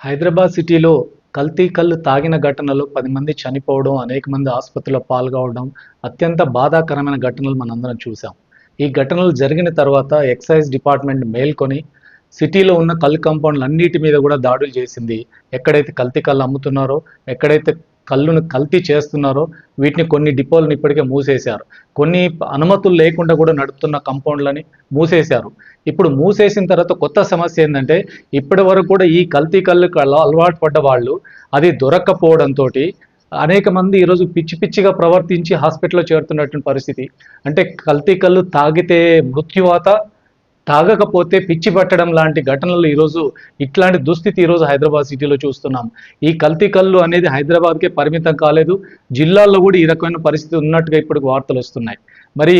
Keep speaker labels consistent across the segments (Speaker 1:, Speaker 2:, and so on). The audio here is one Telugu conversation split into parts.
Speaker 1: హైదరాబాద్ సిటీలో కల్తీ కళ్ళు తాగిన ఘటనలో పది మంది చనిపోవడం అనేక మంది ఆసుపత్రిలో పాల్గొవడం అత్యంత బాధాకరమైన ఘటనలు మనందరం చూసాం ఈ ఘటనలు జరిగిన తర్వాత ఎక్సైజ్ డిపార్ట్మెంట్ మేల్కొని సిటీలో ఉన్న కళ్ళు కాంపౌండ్లు అన్నిటి మీద కూడా దాడులు చేసింది. ఎక్కడైతే కల్తీ కళ్ళు అమ్ముతున్నారో ఎక్కడైతే కళ్ళును కల్తీ చేస్తున్నారో వీటిని కొన్ని డిపోలను ఇప్పటికే మూసేశారు. కొన్ని అనుమతులు లేకుండా కూడా నడుపుతున్న కంపౌండ్లని మూసేశారు. ఇప్పుడు మూసేసిన తర్వాత కొత్త సమస్య ఏంటంటే ఇప్పటి వరకు కూడా ఈ కల్తీ కళ్ళు అలవాటు పడ్డ వాళ్ళు అది దొరక్కపోవడంతో అనేక మంది ఈరోజు పిచ్చి పిచ్చిగా ప్రవర్తించి హాస్పిటల్లో చేరుతున్నటువంటి పరిస్థితి. అంటే కల్తీ కళ్ళు తాగితే మృత్యువాత తాగకపోతే పిచ్చి పట్టడం లాంటి ఘటనలు ఈరోజు ఇట్లాంటి దుస్థితి ఈరోజు హైదరాబాద్ సిటీలో చూస్తున్నాం. ఈ కల్తీ కళ్ళు అనేది హైదరాబాద్కే పరిమితం కాలేదు. జిల్లాల్లో కూడా ఈ రకమైన పరిస్థితి ఉన్నట్టుగా ఇప్పుడు వార్తలు వస్తున్నాయి. మరి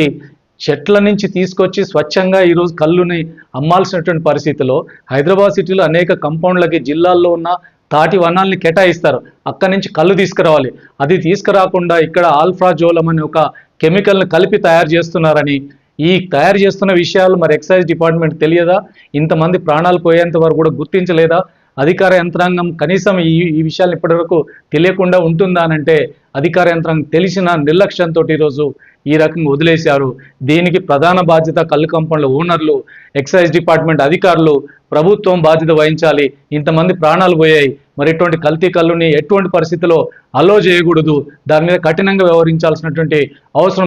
Speaker 1: చెట్ల నుంచి తీసుకొచ్చి స్వచ్ఛంగా ఈరోజు కళ్ళుని అమ్మాల్సినటువంటి పరిస్థితిలో హైదరాబాద్ సిటీలో అనేక కంపౌండ్లకి జిల్లాల్లో ఉన్న తాటి వనాల్ని కేటాయిస్తారు. అక్కడి నుంచి కళ్ళు తీసుకురావాలి. అది తీసుకురాకుండా ఇక్కడ ఆల్ఫ్రాజోలం అనే ఒక కెమికల్ని కలిపి తయారు చేస్తున్నారని ఈ తయారు చేస్తున్న విషయాలు మరి ఎక్సైజ్ డిపార్ట్మెంట్ తెలియదా? ఇంతమంది ప్రాణాలు పోయేంత వరకు కూడా గుర్తించలేదా? అధికార యంత్రాంగం కనీసం ఈ ఈ విషయాలు ఇప్పటివరకు తెలియకుండా ఉంటుందా అంటే అధికార యంత్రాంగం తెలిసిన నిర్లక్ష్యంతో ఈరోజు ఈ రకంగా వదిలేశారు. దీనికి ప్రధాన బాధ్యత కళ్ళు కంపౌండ్ల ఓనర్లు ఎక్సైజ్ డిపార్ట్మెంట్ అధికారులు ప్రభుత్వం బాధ్యత వహించాలి. ఇంతమంది ప్రాణాలు పోయాయి. మరి ఇటువంటి కల్తీ కళ్ళుని ఎటువంటి పరిస్థితిలో అలో చేయకూడదు. దాని మీద కఠినంగా వ్యవహరించాల్సినటువంటి అవసరం